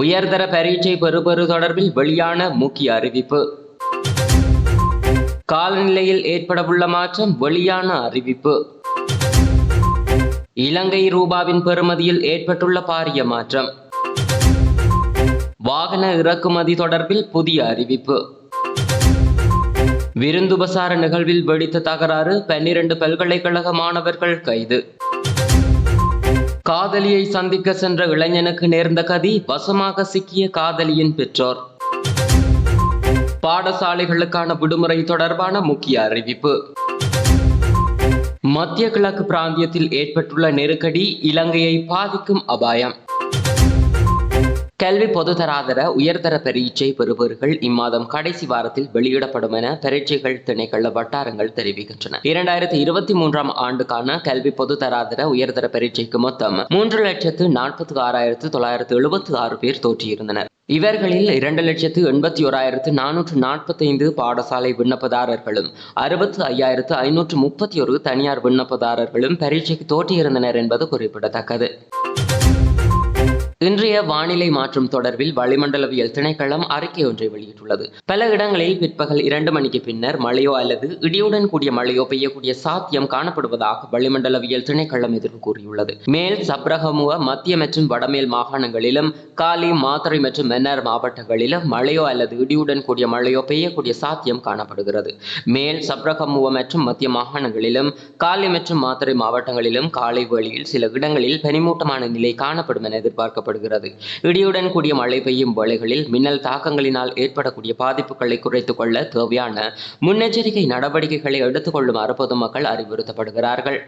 உயர்தர பரீட்சை பெறுபெறு தொடர்பில் வெளியான முக்கிய அறிவிப்பு. காலநிலையில் ஏற்படவுள்ள மாற்றம் வெளியான அறிவிப்பு. இலங்கை ரூபாவின் பெறுமதியில் ஏற்பட்டுள்ள பாரிய மாற்றம். வாகன இறக்குமதி தொடர்பில் புதிய அறிவிப்பு. விருந்துபசார நிகழ்வில் வெடித்த தகராறு பன்னிரண்டு பல்கலைக்கழக மாணவர்கள் கைது. காதலியை சந்திக்க சென்ற இளைஞனுக்கு நேர்ந்த கதி வசமாக சிக்கிய காதலியின் பெற்றோர். பாடசாலைகளுக்கான விடுமுறை தொடர்பான முக்கிய அறிவிப்பு. மத்திய கிழக்கு பிராந்தியத்தில் ஏற்பட்டுள்ள நெருக்கடி இலங்கையை பாதிக்கும் அபாயம். கல்வி பொதுதராதர உயர்தர பரீட்சை பெறுபவர்கள் இம்மாதம் கடைசி வாரத்தில் வெளியிடப்படும் என பரீட்சைகள் திணைக்கள வட்டாரங்கள் தெரிவிக்கின்றன. இரண்டாயிரத்தி இருபத்தி மூன்றாம் ஆண்டுக்கான கல்வி பொதுதராதர உயர்தர பரீட்சைக்கு மொத்தம் மூன்று லட்சத்து நாற்பத்தி ஆறாயிரத்து தொள்ளாயிரத்து எழுபத்தி ஆறு பேர் தோற்றியிருந்தனர். இவர்களில் இரண்டு லட்சத்து எண்பத்தி ஓராயிரத்து நானூற்று நாற்பத்தைந்து பாடசாலை விண்ணப்பதாரர்களும் அறுபத்து ஐயாயிரத்து ஐநூற்று முப்பத்தி ஒரு தனியார் விண்ணப்பதாரர்களும் பரீட்சைக்கு தோற்றியிருந்தனர் என்பது குறிப்பிடத்தக்கது. இன்றைய வானிலை மாற்றம் தொடர்பில் வளிமண்டலவியல் திணைக்களம் அறிக்கை ஒன்றை வெளியிட்டுள்ளது. பல இடங்களில் பிற்பகல் இரண்டு மணிக்கு பின்னர் மழையோ அல்லது இடியுடன் கூடிய மழையோ பெய்யக்கூடிய சாத்தியம் காணப்படுவதாக வளிமண்டலவியல் திணைக்களம் எதிர்ப்பு கூறியுள்ளது. மேல் சப்ரகமுவ மத்திய மற்றும் வடமேல் மாகாணங்களிலும் காலி மாத்தறை மற்றும் மன்னார் மாவட்டங்களிலும் மழையோ அல்லது இடியுடன் கூடிய மழையோ பெய்யக்கூடிய சாத்தியம் காணப்படுகிறது. மேல் சப்ரகமுவ மற்றும் மத்திய மாகாணங்களிலும் காலி மற்றும் மாத்தறை மாவட்டங்களிலும் காலை வழியில் சில இடங்களில் பனிமூட்டமான நிலை காணப்படும் என எதிர்பார்க்கப்படும் எதிர்பார்க்கப்படுகிறது இடியுடன் கூடிய மழை பெய்யும் வேளைகளில் மின்னல் தாக்கங்களினால் ஏற்படக்கூடிய பாதிப்புகளை குறைத்துக் கொள்ள தேவையான முன்னெச்சரிக்கை நடவடிக்கைகளை எடுத்துக்கொள்ளுமாறு பொதுமக்கள் அறிவுறுத்தப்படுகிறார்கள்.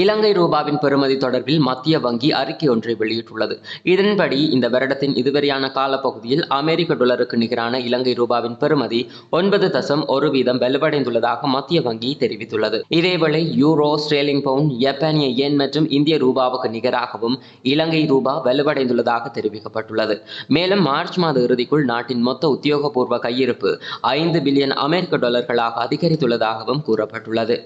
இலங்கை ரூபாவின் பெறுமதி தொடர்பில் மத்திய வங்கி அறிக்கை ஒன்றை வெளியிட்டுள்ளது. இதன்படி இந்த வருடத்தின் இதுவரையான காலப்பகுதியில் அமெரிக்க டாலருக்கு நிகரான இலங்கை ரூபாவின் பெறுமதி ஒன்பது தசம் ஒரு வீதம் வலுவடைந்துள்ளதாக மத்திய வங்கி தெரிவித்துள்ளது. இதேவேளை யூரோ ஸ்ட்ரேலிங் பவுண்ட் ஜப்பானிய எண் மற்றும் இந்திய ரூபாவுக்கு நிகராகவும் இலங்கை ரூபா வலுவடைந்துள்ளதாக தெரிவிக்கப்பட்டுள்ளது. மேலும் மார்ச் மாத இறுதிக்குள் நாட்டின் மொத்த உத்தியோகபூர்வ கையிருப்பு ஐந்து பில்லியன் அமெரிக்க டாலர்களாக அதிகரித்துள்ளதாகவும் கூறப்பட்டுள்ளது.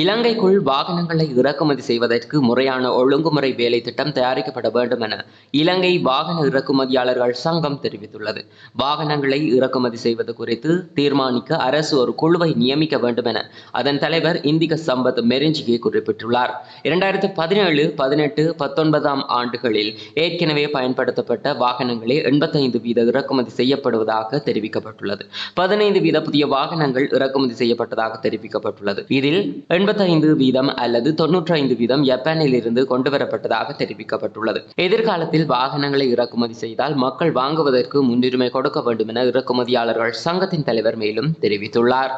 இலங்கைக்குள் வாகனங்களை இறக்குமதி செய்வதற்கு முறையான ஒழுங்குமுறை வேலை திட்டம் தயாரிக்கப்பட வேண்டும் என இலங்கை வாகன இறக்குமதியாளர்கள் சங்கம் தெரிவித்துள்ளது. வாகனங்களை இறக்குமதி செய்வது குறித்து தீர்மானிக்க அரசு ஒரு குழுவை நியமிக்க வேண்டும் என அதன் தலைவர் இந்திக சம்பத் மெரிஞ்சிகே குறிப்பிட்டுள்ளார். இரண்டாயிரத்து பதினேழு பதினெட்டு பத்தொன்பதாம் ஆண்டுகளில் ஏற்கனவே பயன்படுத்தப்பட்ட வாகனங்களே எண்பத்தைந்து வீத இறக்குமதி செய்யப்படுவதாக தெரிவிக்கப்பட்டுள்ளது. பதினைந்து வீத புதிய வாகனங்கள் இறக்குமதி செய்யப்பட்டதாக தெரிவிக்கப்பட்டுள்ளது. இதில் எண்பத்தைந்து வீதம் அல்லது தொன்னூற்றி ஐந்து வீதம் ஜப்பானில் இருந்து கொண்டு வரப்பட்டதாக தெரிவிக்கப்பட்டுள்ளது. எதிர்காலத்தில் வாகனங்களை இறக்குமதி செய்தால் மக்கள் வாங்குவதற்கு முன்னுரிமை கொடுக்க வேண்டும் என இறக்குமதியாளர்கள் சங்கத்தின் தலைவர் மேலும் தெரிவித்துள்ளார்.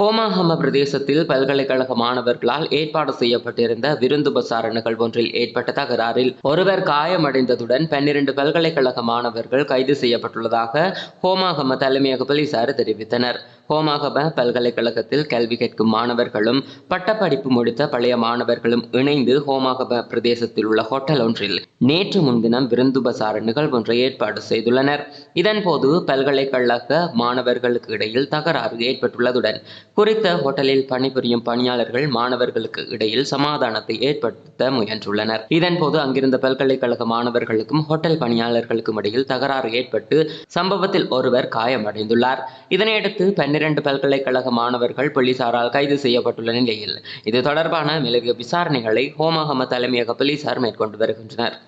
கோமாகம பிரதேசத்தில் பல்கலைக்கழக மாணவர்களால் ஏற்பாடு செய்யப்பட்டிருந்த விருந்து பசார நிகழ்வொன்றில் ஏற்பட்ட தகராறில் ஒருவர் காயமடைந்ததுடன் பன்னிரண்டு பல்கலைக்கழக மாணவர்கள் கைது செய்யப்பட்டுள்ளதாக ஹோமாகம தலைமையக போலீசார் தெரிவித்தனர். கோமாகம பல்கலைக்கழகத்தில் கல்வி கேட்கும் மாணவர்களும் பட்டப்படிப்பு முடித்த பழைய மாணவர்களும் இணைந்து ஹோமாகம பிரதேசத்தில் உள்ள ஹோட்டல் ஒன்றில் நேற்று முன்தினம் விருந்து பசார நிகழ்வொன்றை ஏற்பாடு செய்துள்ளனர். இதன்போது பல்கலைக்கழக மாணவர்களுக்கு இடையில் தகராறு ஏற்பட்டுள்ளதுடன் குறித்த ஹோட்டலில் பணிபுரியும் பணியாளர்கள் மாணவர்களுக்கு இடையில் சமாதானத்தை ஏற்படுத்த முயன்றுள்ளனர். இதன்போது அங்கிருந்த பல்கலைக்கழக மாணவர்களுக்கும் ஹோட்டல் பணியாளர்களுக்கும் இடையில் தகராறு ஏற்பட்டு சம்பவத்தில் ஒருவர் காயமடைந்துள்ளார். இதனையடுத்து பன்னிரண்டு பல்கலைக்கழக மாணவர்கள் போலீசாரால் கைது செய்யப்பட்டுள்ள நிலையில் இது தொடர்பான மேலதிக விசாரணைகளை ஹோமஹம தலைமையக போலீசார் மேற்கொண்டு வருகின்றனர்.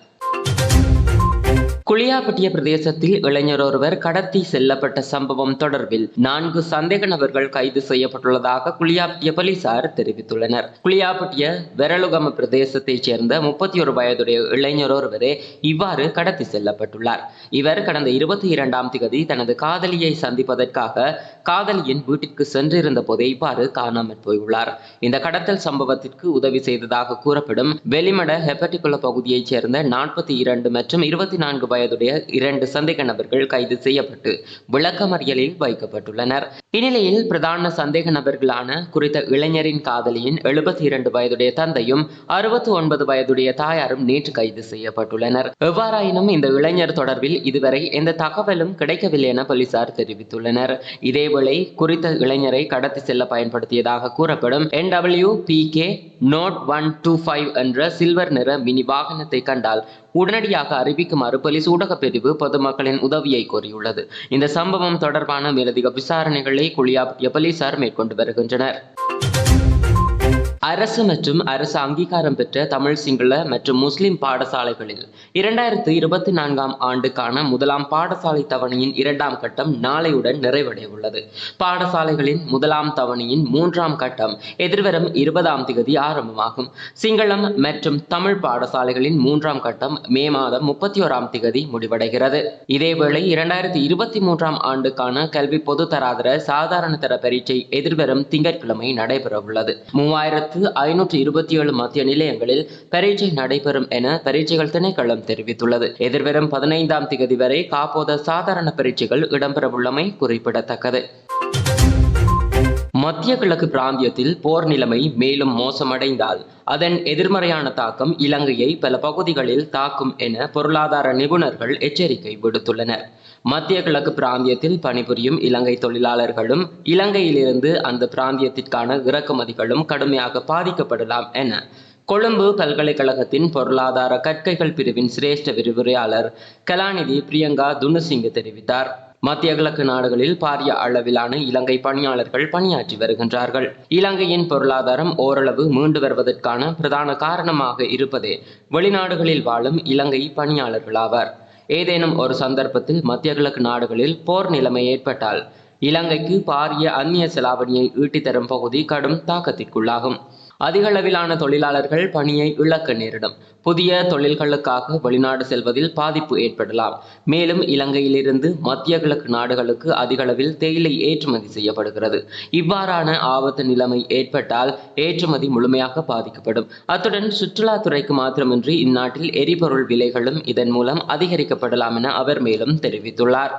குளியாப்பட்டிய பிரதேசத்தில் இளைஞர் ஒருவர் கடத்தி செல்லப்பட்ட சம்பவம் தொடர்பில் நான்கு சந்தேக நபர்கள் கைது செய்யப்பட்டுள்ளதாக குளியாப்பட்டிய போலீசார் தெரிவித்துள்ளனர். குளியாப்பட்டிய வெரலுகம பிரதேசத்தைச் சேர்ந்த முப்பத்தி ஒரு வயதுடைய இளைஞர் ஒருவரே இவ்வாறு கடத்தி செல்லப்பட்டுள்ளார். இவர் கடந்த இருபத்தி இரண்டாம் திகதி தனது காதலியை சந்திப்பதற்காக காதலியின் வீட்டிற்கு சென்றிருந்த போதே இவ்வாறு காணாமற் போயுள்ளார். இந்த கடத்தல் சம்பவத்திற்கு உதவி செய்ததாக கூறப்படும் வெளிமட ஹெப்பட்டிகுல பகுதியைச் சேர்ந்த நாற்பத்தி இரண்டு மற்றும் இருபத்தி நான்கு வயது வயதுடைய இரண்டு சந்தேக நபர்கள் கைது செய்யப்பட்டு விளக்கமறியலில் வைக்கப்பட்டுள்ளனர். இந்நிலையில் பிரதான சந்தேக நபர்களான குறித்த இளைஞரின் காதலியின் எழுபத்தி இரண்டு வயதுடைய தந்தையும் அறுபத்தி ஒன்பது வயதுடைய தாயாரும் நேற்று கைது செய்யப்பட்டுள்ளனர். எவ்வாறாயினும் இந்த இளைஞர் தொடர்பில் இதுவரை எந்த தகவலும் கிடைக்கவில்லை என போலீசார் தெரிவித்துள்ளனர். இதேவேளை குறித்த இளைஞரை கடத்தி செல்ல பயன்படுத்தியதாக கூறப்படும் N W P K note one two five என்ற சில்வர் நிற மினி வாகனத்தை கண்டால் உடனடியாக அறிவிக்குமாறு போலீஸ் ஊடகப் பிரிவு பொதுமக்களின் உதவியை கோரியுள்ளது. இந்த சம்பவம் தொடர்பான மேலதிக விசாரணைகளை குளியாப்பிய போலீசார் மேற்கொண்டு வருகின்றனர். அரசு மற்றும் அரசு அங்கீகாரம் பெற்ற தமிழ் சிங்கள மற்றும் முஸ்லிம் பாடசாலைகளில் இரண்டாயிரத்து இருபத்தி நான்காம் ஆண்டுக்கான முதலாம் பாடசாலை தவணையின் இரண்டாம் கட்டம் நாளையுடன் நிறைவடைய உள்ளது பாடசாலைகளின் முதலாம் தவணையின் மூன்றாம் கட்டம் எதிர்வரும் இருபதாம் தேதி ஆரம்பமாகும். சிங்களம் மற்றும் தமிழ் பாடசாலைகளின் மூன்றாம் கட்டம் மே மாதம் முப்பத்தி ஓராம் தேதி முடிவடைகிறது. இதேவேளை இரண்டாயிரத்தி இருபத்தி மூன்றாம் ஆண்டுக்கான கல்வி பொதுத்தராதர சாதாரண தர பரீட்சை எதிர்வரும் திங்கட்கிழமை நடைபெறவுள்ளது. மூவாயிரத்து ஆயிரத்து ஐநூற்று இருபத்தி ஏழு மத்திய நிலையங்களில் பரீட்சை நடைபெறும் என பரீட்சைகள் திணைக்களம் தெரிவித்துள்ளது. எதிர்வரும் பதினைந்தாம் தேதி வரை காப்போத சாதாரண பரீட்சைகள் இடம்பெறவுள்ளமை குறிப்பிடத்தக்கது. மத்திய கிழக்கு பிராந்தியத்தில் போர் நிலைமை மேலும் மோசமடைந்தால் அதன் எதிர்மறையான தாக்கம் இலங்கையை பல பகுதிகளில் தாக்கும் என பொருளாதார நிபுணர்கள் எச்சரிக்கை விடுத்துள்ளனர். மத்திய கிழக்கு பிராந்தியத்தில் பணிபுரியும் இலங்கை தொழிலாளர்களும் இலங்கையிலிருந்து அந்த பிராந்தியத்திற்கான இறக்குமதிகளும் கடுமையாக பாதிக்கப்படலாம் என கொழும்பு பல்கலைக்கழகத்தின் பொருளாதார கற்கைகள் பிரிவின் சிரேஷ்ட விரிவுரையாளர் கலாநிதி பிரியங்கா துனுசிங்க தெரிவித்தார். மத்திய கிழக்கு நாடுகளில் பாரிய அளவிலான இலங்கை பணியாளர்கள் பணியாற்றி வருகின்றார்கள். இலங்கையின் பொருளாதாரம் ஓரளவு மீண்டு வருவதற்கான பிரதான காரணமாக இருப்பதே வெளிநாடுகளில் வாழும் இலங்கை பணியாளர்களாவர் ஏதேனும் ஒரு சந்தர்ப்பத்தில் மத்திய கிழக்கு நாடுகளில் போர் நிலைமை ஏற்பட்டால் இலங்கைக்கு பாரிய அந்நிய செலாவணியை ஈட்டித்தரும் பகுதி கடும் தாக்கத்திற்குள்ளாகும். அதிக அளவிலான தொழிலாளர்கள் பணியை இழக்க நேரிடும். புதிய தொழில்களுக்காக வெளிநாடு செல்வதில் பாதிப்பு ஏற்படலாம். மேலும் இலங்கையிலிருந்து மத்திய கிழக்கு நாடுகளுக்கு அதிக அளவில் தேயிலை ஏற்றுமதி செய்யப்படுகிறது. இவ்வாறான ஆபத்து நிலைமை ஏற்பட்டால் ஏற்றுமதி முழுமையாக பாதிக்கப்படும். அத்துடன் சுற்றுலாத்துறைக்கு மாத்திரமின்றி இந்நாட்டில் எரிபொருள் விலைகளும் இதன் மூலம் அதிகரிக்கப்படலாம் என அவர் மேலும் தெரிவித்துள்ளார்.